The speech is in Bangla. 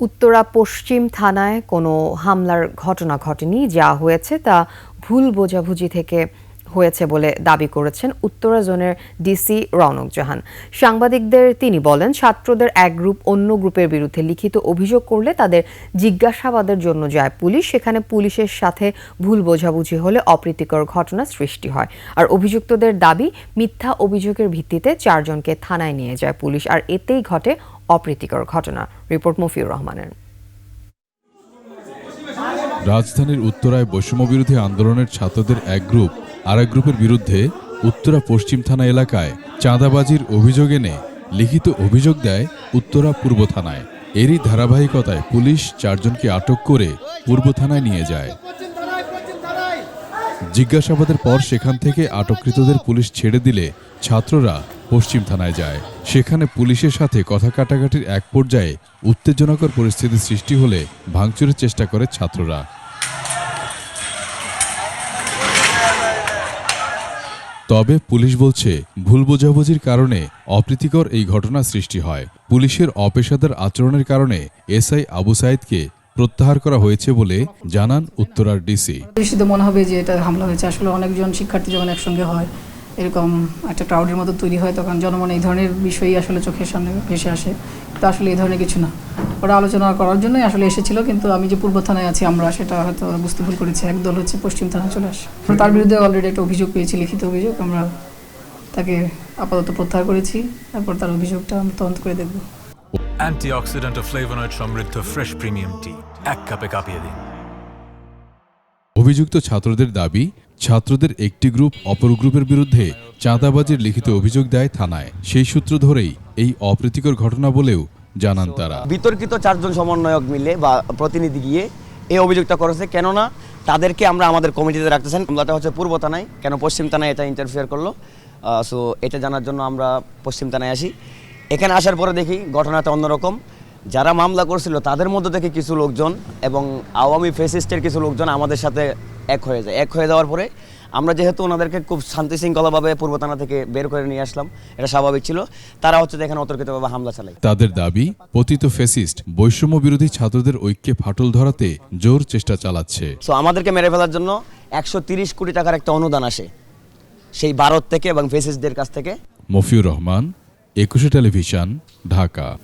উত্তরা পশ্চিম থানায় কোনো হামলার ঘটনা ঘটেনি যা হয়েছে তা ভুল বোঝাবুঝি থেকে হয়েছে বলে দাবি করেছেন উত্তরা জোনের ডিসি রনক জাহান। সাংবাদিকদের তিনি বলেন, ছাত্রদের এক গ্রুপ অন্য গ্রুপের বিরুদ্ধে লিখিত অভিযোগ করলে তাদের জিজ্ঞাসাবাদের জন্য যায় পুলিশ, সেখানে পুলিশের সাথে ভুল বোঝাবুঝি হলে অপ্রীতিকর ঘটনা সৃষ্টি হয়। আর অভিযুক্তদের দাবি, মিথ্যা অভিযোগের ভিত্তিতে চারজনকে থানায় নিয়ে যায় পুলিশ, আর এতেই ঘটে অপ্রীতিকর ঘটনা। রিপোর্ট মফিউর রহমানের। রাজধানীর উত্তরায় বৈষম্যবিরোধী আন্দোলনের ছাত্রদের এক গ্রুপ আর এক গ্রুপের বিরুদ্ধে উত্তরা পশ্চিম থানা এলাকায় চাঁদাবাজির অভিযোগ এনে লিখিত অভিযোগ দেয় উত্তরা পূর্ব থানায়। এরই ধারাবাহিকতায় পুলিশ চারজনকে আটক করে পূর্ব থানায় নিয়ে যায়। জিজ্ঞাসাবাদের পর সেখান থেকে আটককৃতদের পুলিশ ছেড়ে দিলে ছাত্ররা পশ্চিম থানায় যায়। সেখানে পুলিশের সাথে কথা কাটাকাটির এক পর্যায়ে উত্তেজনাকর পরিস্থিতি সৃষ্টি হলে ভাঙচুরের চেষ্টা করে ছাত্ররা। তবে পুলিশ বলছে, ভুল বোঝাবুঝির কারণে অপ্রীতিকর এই ঘটনা সৃষ্টি হয়। পুলিশের অপেশাদার আচরণের কারণে এসআই আবু সাইদকে প্রত্যাহার করা হয়েছে বলে জানান উত্তরার ডিসি। দৃষ্টিতে মনে হবে যে এটা হামলা হয়েছে। আসলে অনেকজন শিক্ষার্থী যখন একসঙ্গে হয়, এরকম একটা ক্রাউডের মতো তৈরি হয়, তখন জনমনে এই ধরনের বিষয়ই আসলে চোখের সামনে ভেসে আসে। তা আসলে এই ধরনের কিছু না। ওরা আলোচনা করার জন্যই আসলে এসেছিল কিন্তু আমি যে পূর্ব থানায় আছি আমরা সেটা হয়তো বুঝতে ভুল করেছি। একদল হচ্ছে পশ্চিম থানায় চলে আসে। তার বিরুদ্ধে অলরেডি একটা অভিযোগ পেয়েছি লিখিত অভিযোগ। আমরা তাকে আপাতত প্রত্যাহার করেছি। তারপর তার অভিযোগটা আমরা তদন্ত করে দেখব। অ্যান্টিঅক্সিডেন্ট ও ফ্লেভোনয়েড সমৃদ্ধ ফ্রেশ প্রিমিয়াম টি এক কাপে কাঁপিয়ে দিন। অভিযুক্ত ছাত্রদের দাবি ছাত্রদের একটি গ্রুপ অপর গ্রুপের বিরুদ্ধে চাঁদাবাজির লিখিত অভিযোগ দেয় থানায়। সেই সূত্র ধরেই এই অপ্রীতিকর ঘটনা বলেও জানান তারা। বিতর্কিত চারজন সমন্বয়ক মিলে বা প্রতিনিধি গিয়ে এই অভিযোগটা করেছে। কেননা তাদেরকে আমরা আমাদের কমিটিতে রাখতেছেন। মামলাটা হচ্ছে পূর্ব থানায় কেন পশ্চিম থানায় এটা ইন্টারফিয়ার করল। সো এটা জানার জন্য আমরা পশ্চিম থানায় আসি। এখানে আসার পরে দেখি ঘটনাটা অন্যরকম। যারা মামলা করছিল তাদের মধ্যে থেকে কিছু লোকজন এবং আওয়ামী ফেসিস্টের কিছু লোকজন আমাদের সাথে এক হয়ে যায়। এক হয়ে যাওয়ার পরে আমরা যেহেতু ওনাদেরকে খুব শান্তি শৃঙ্খলাভাবে পূর্ব থানা থেকে বের করে নিয়ে আসলাম এটা স্বাভাবিক ছিল। তারা হচ্ছে এখানে অতর্কিতভাবে হামলা চালায়। তাদের দাবি পতিত ফেসিস্ট বৈষম্য বিরোধী ছাত্রদের ঐক্যে ফাটল ধরাতে জোর চেষ্টা চালাচ্ছে। সো আমাদেরকে মেরে ফেলার জন্য একশো তিরিশ কোটি টাকার একটা অনুদান আসে। সেই ভারত থেকে এবং ফেসিসদের কাছ থেকে। মফিউর রহমান একুশে টেলিভিশন ঢাকা।